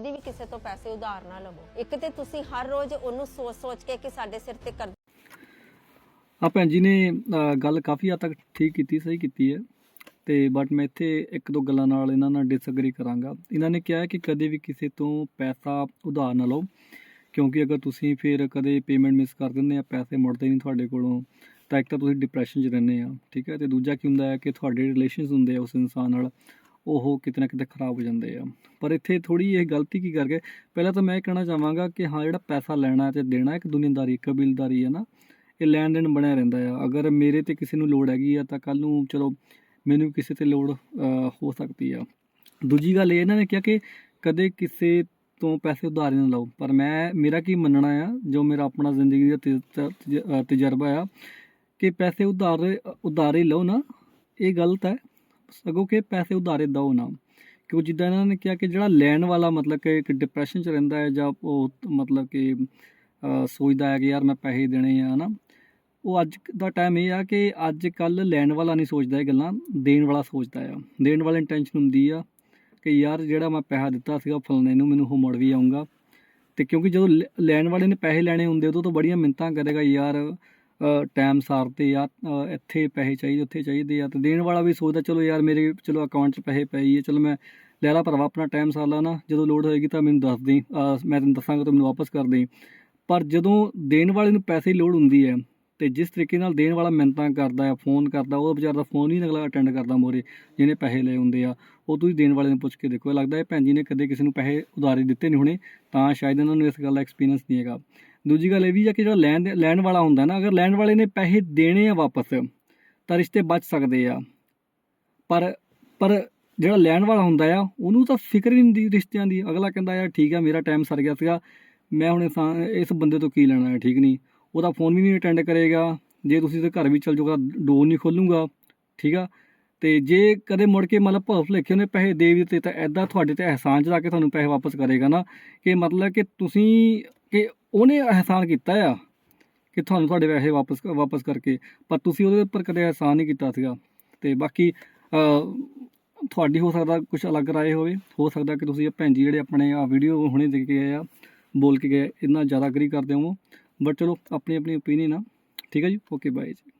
ਕਦੀ ਵੀ ਕਿਸੇ ਤੋਂ ਪੈਸੇ ਉਧਾਰ ਨਾ ਲਵੋ। ਇੱਕ ਤੇ ਤੁਸੀਂ ਹਰ ਰੋਜ਼ ਉਹਨੂੰ ਸੋਚ-ਸੋਚ ਕੇ ਕਿ ਸਾਡੇ ਸਿਰ ਤੇ ਕਰ ਆ ਭੈਣ ਜੀ ਨੇ ਅ, ਗੱਲ ਕਾਫੀ ਹੱਦ ਤੱਕ ਠੀਕ ਕੀਤੀ ਸਹੀ ਕੀਤੀ ਹੈ। ਤੇ ਬਟ ਮੈਂ ਇੱਥੇ ਇੱਕ ਦੋ ਗੱਲਾਂ ਨਾਲ ਇਹਨਾਂ ਨਾਲ ਡਿਸਐਗਰੀ ਕਰਾਂਗਾ। ਇਹਨਾਂ ਨੇ ਕਿਹਾ ਹੈ ਕਿ ਕਦੇ ਵੀ ਕਿਸੇ ਤੋਂ ਪੈਸਾ ਉਧਾਰ ਨਾ ਲਓ ਕਿਉਂਕਿ ਅਗਰ ਤੁਸੀਂ ਫਿਰ ਕਦੇ ਪੇਮੈਂਟ ਮਿਸ ਕਰ ਦਿੰਦੇ ਆ ਪੈਸੇ ਮੁੜਦੇ ਨਹੀਂ ਤੁਹਾਡੇ ਕੋਲੋਂ ਤਾਂ ਇੱਕ ਤਾਂ ਤੁਸੀਂ ਡਿਪਰੈਸ਼ਨ 'ਚ ਰਹਿੰਦੇ ਆ ਠੀਕ ਹੈ? ਤੇ ਦੂਜਾ ਕੀ ਹੁੰਦਾ ਹੈ ਕਿ ਤੁਹਾਡੇ ਰਿਲੇਸ਼ਨਸ ਹੁੰਦੇ ਆ ਉਸ ਇਨਸਾਨ ਨਾਲ। ਉਹ ਕਿਤੇ ਨਾ ਕਿਤੇ ਖਰਾਬ ਹੋ ਜਾਂਦੇ ਆ। ਪਰ ਇੱਥੇ ਥੋੜੀ ਇਹ ਗਲਤੀ ਕੀ ਕਰ ਗਏ ਪਹਿਲਾਂ ਤਾਂ ਮੈਂ ਇਹ ਕਹਿਣਾ ਚਾਹਾਂਗਾ ਕਿ ਹਾਂ, ਜਿਹੜਾ ਪੈਸਾ ਲੈਣਾ ਤੇ ਦੇਣਾ, ਇੱਕ ਦੁਨੀਆਦਾਰੀ ਕਬੀਲਦਾਰੀ ਹੈ ਨਾ, ਇਹ ਲੈਣ ਦੇਣ ਬਣਿਆ ਰਹਿੰਦਾ ਆ। ਅਗਰ ਮੇਰੇ ਤੇ ਕਿਸੇ ਨੂੰ ਲੋੜ ਹੈਗੀ ਆ, ਤਾਂ ਕੱਲ ਨੂੰ ਚਲੋ ਮੈਨੂੰ ਕਿਸੇ ਤੇ ਲੋੜ ਹੋ ਸਕਦੀ ਆ। ਦੂਜੀ ਗੱਲ ਇਹ ਇਹਨਾਂ ਨੇ ਕਿਹਾ ਕਿ ਕਦੇ ਕਿਸੇ ਤੋਂ ਪੈਸੇ ਉਧਾਰ ਨਾ ਲਓ। ਪਰ ਮੈਂ, ਮੇਰਾ ਕੀ ਮੰਨਣਾ ਆ, ਜੋ ਮੇਰਾ ਆਪਣਾ ਜ਼ਿੰਦਗੀ ਦਾ ਤਜ- ਤਜਰਬਾ ਆ, ਕਿ ਪੈਸੇ ਉਧਾਰ, ਉਧਾਰੇ ਲਓ ਨਾ, ਇਹ ਗਲਤ ਹੈ। ਸਗੋਂ ਕਿ ਪੈਸੇ ਉਧਾਰੇ ਦਿਓ ਨਾ। ਕਿਉਂ ਜਿੱਦਾਂ ਇਹਨਾਂ ਨੇ ਕਿਹਾ ਕਿ ਜਿਹੜਾ ਲੈਣ ਵਾਲਾ ਮਤਲਬ ਕਿ ਇੱਕ ਡਿਪਰੈਸ਼ਨ 'ਚ ਰਹਿੰਦਾ ਹੈ ਜਾਂ ਉਹ ਮਤਲਬ ਕਿ ਸੋਚਦਾ ਹੈ ਕਿ ਯਾਰ ਮੈਂ ਪੈਸੇ ਦੇਣੇ ਆ, ਹਨਾ। ਉਹ ਅੱਜ ਦਾ ਟਾਈਮ ਇਹ ਆ ਕਿ ਅੱਜ ਕੱਲ ਲੈਣ ਵਾਲਾ ਨਹੀਂ ਸੋਚਦਾ ਇਹ ਗੱਲਾਂ, ਦੇਣ ਵਾਲਾ ਸੋਚਦਾ ਆ। ਦੇਣ ਵਾਲੇ ਇੰਟੈਂਸ਼ਨ ਹੁੰਦੀ ਆ ਕਿ ਯਾਰ ਜਿਹੜਾ ਮੈਂ ਪੈਸਾ ਦਿੱਤਾ ਸੀਗਾ ਫਲਾਣੇ ਨੂੰ, ਮੈਨੂੰ ਉਹ ਮੁੜ ਵੀ ਆਉਂਗਾ ਤੇ ਕਿਉਂਕਿ ਜਦੋਂ ਲੈ- ਲੈਣ ਵਾਲੇ ਨੇ ਪੈਸੇ ਲੈਣੇ ਹੁੰਦੇ ਉਦੋਂ ਤਾਂ ਬੜੀਆਂ ਮਿੰਤਾਂ ਕਰੇਗਾ ਯਾਰ ਟਾਈਮ ਸਾਰ ਤੇ ਆ ਇੱਥੇ ਪੈਸੇ ਚਾਹੀਦੇ, ਉੱਥੇ ਚਾਹੀਦੇ ਆ, ਤੇ ਦੇਣ ਵਾਲਾ ਵੀ ਸੋਚਦਾ, ਚਲੋ ਯਾਰ ਮੇਰੇ, ਚਲੋ ਅਕਾਊਂਟ 'ਚ ਪੈਸੇ ਪਏ ਹੀ ਚਲੋ ਮੈਂ ਲੈ ਲਾ ਭਰਾਵਾ, ਆਪਣਾ ਟਾਈਮ ਸਾਰ ਲਾ ਨਾ, ਜਦੋਂ ਲੋੜ ਹੋਏਗੀ ਤਾਂ ਮੈਨੂੰ ਦੱਸ ਦੇਈਂ ਮੈਂ ਤੈਨੂੰ ਦੱਸਾਂਗਾ, ਤਾਂ ਮੈਨੂੰ ਵਾਪਸ ਕਰ ਦੇਈਂ। ਪਰ ਜਦੋਂ ਦੇਣ ਵਾਲੇ ਨੂੰ ਪੈਸੇ ਦੀ ਲੋੜ ਹੁੰਦੀ ਹੈ, ਤੇ ਜਿਸ ਤਰੀਕੇ ਨਾਲ ਦੇਣ ਵਾਲਾ ਮਿੰਨਤਾਂ ਕਰਦਾ ਹੈ ਫੋਨ ਕਰਦਾ, ਉਹ ਵਿਚਾਰ ਦਾ ਫੋਨ ਹੀ ਨਹੀਂ ਅਗਲਾ ਅਟੈਂਡ ਕਰਦਾ ਮੋਰੇ, ਜਿਹਨੇ ਪੈਸੇ ਲਏ ਹੁੰਦੇ ਆ, ਉਹ ਤੁਸੀਂ ਦੇਣ ਵਾਲੇ ਨੂੰ ਪੁੱਛ ਕੇ ਦੇਖੋ। ਲੱਗਦਾ ਹੈ ਭੈਣ ਜੀ ਨੇ ਕਦੇ ਕਿਸੇ ਨੂੰ ਪੈਸੇ ਉਧਾਰੇ ਦਿੱਤੇ ਨਹੀਂ ਹੋਣੇ, ਤਾਂ ਸ਼ਾਇਦ ਇਹਨਾਂ ਨੂੰ ਇਸ ਗੱਲ ਦਾ ਐਕਸਪੀਰੀਅੰਸ ਨਹੀਂ ਹੈਗਾ। ਦੂਜੀ ਗੱਲ ਇਹ ਵੀ ਆ ਕਿ ਜਿਹੜਾ ਲੈਣ ਦੇ- ਲੈਣ ਵਾਲਾ ਹੁੰਦਾ ਨਾ, ਅਗਰ ਲੈਣ ਵਾਲੇ ਨੇ ਪੈਸੇ ਦੇਣੇ ਆ ਵਾਪਸ, ਤਾਂ ਰਿਸ਼ਤੇ ਬਚ ਸਕਦੇ ਆ। ਪਰ ਪਰ ਜਿਹੜਾ ਲੈਣ ਵਾਲਾ ਹੁੰਦਾ ਆ, ਉਹਨੂੰ ਤਾਂ ਫਿਕਰ ਹੀ ਨਹੀਂ ਹੁੰਦੀ ਰਿਸ਼ਤਿਆਂ ਦੀ। ਅਗਲਾ ਕਹਿੰਦਾ ਯਾਰ ਠੀਕ ਆ, ਮੇਰਾ ਟਾਈਮ ਸਰ ਗਿਆ ਸੀਗਾ, ਮੈਂ ਹੁਣ ਇਨਸਾਨ ਇਸ ਬੰਦੇ ਤੋਂ ਕੀ ਲੈਣਾ ਹੈ, ਠੀਕ ਨਹੀਂ? ਉਹਦਾ ਫੋਨ ਵੀ ਨਹੀਂ ਅਟੈਂਡ ਕਰੇਗਾ। ਜੇ ਤੁਸੀਂ ਤੇ ਘਰ ਵੀ ਚਲ ਜਾਓਗਾ ਡੋਰ ਨਹੀਂ ਖੋਲੂਗਾ, ਠੀਕ ਆ? ਤੇ ਜੇ ਕਦੇ ਮੁੜ ਕੇ ਮਤਲਬ ਭੁੱਲ ਲਿਖੇ ਉਹਨੇ ਪੈਸੇ ਦੇ ਵੀ ਦਿੱਤੇ, ਤਾਂ ਐਦਾਂ ਤੁਹਾਡੇ ਤੇ ਅਹਿਸਾਨ ਜਤਾ ਕੇ ਤੁਹਾਨੂੰ ਪੈਸੇ ਵਾਪਸ ਕਰੇਗਾ ਨਾ। ਕਿ ਮਤਲਬ ਕਿ ਤੁਸੀਂ ਕਿ ਉਹਨੇ ਅਹਿਸਾਨ ਕੀਤਾ ਆ ਕਿ ਤੁਹਾਨੂੰ ਤੁਹਾਡੇ ਪੈਸੇ ਵਾਪਸ ਵਾਪਸ ਕਰਕੇ, ਪਰ ਤੁਸੀਂ ਉਹਦੇ ਉੱਪਰ ਕਦੇ ਅਹਿਸਾਨ ਨਹੀਂ ਕੀਤਾ ਸੀਗਾ। ਤੇ ਬਾਕੀ ਤੁਹਾਡੀ ਹੋ ਸਕਦਾ ਕੁਝ ਅਲੱਗ ਰਾਏ ਹੋਵੇ। ਹੋ ਸਕਦਾ ਕਿ ਤੁਸੀਂ ਇਹ ਭੈਣ ਜੀ ਜਿਹੜੇ ਆਪਣੇ ਆ ਵੀਡੀਓ ਹੁਣੇ ਦੇ ਕੇ ਗਏ ਆ, ਬੋਲ ਕੇ ਗਏ, ਇੰਨਾ ਜ਼ਿਆਦਾ ਅਗਰੀ ਕਰਦੇ ਹੋ ਬਟ ਚਲੋ ਆਪਣੀ ਆਪਣੀ ਓਪੀਨੀਅਨ ਆ। ਠੀਕ ਹੈ ਜੀ? ਓਕੇ ਬਾਏ ਜੀ।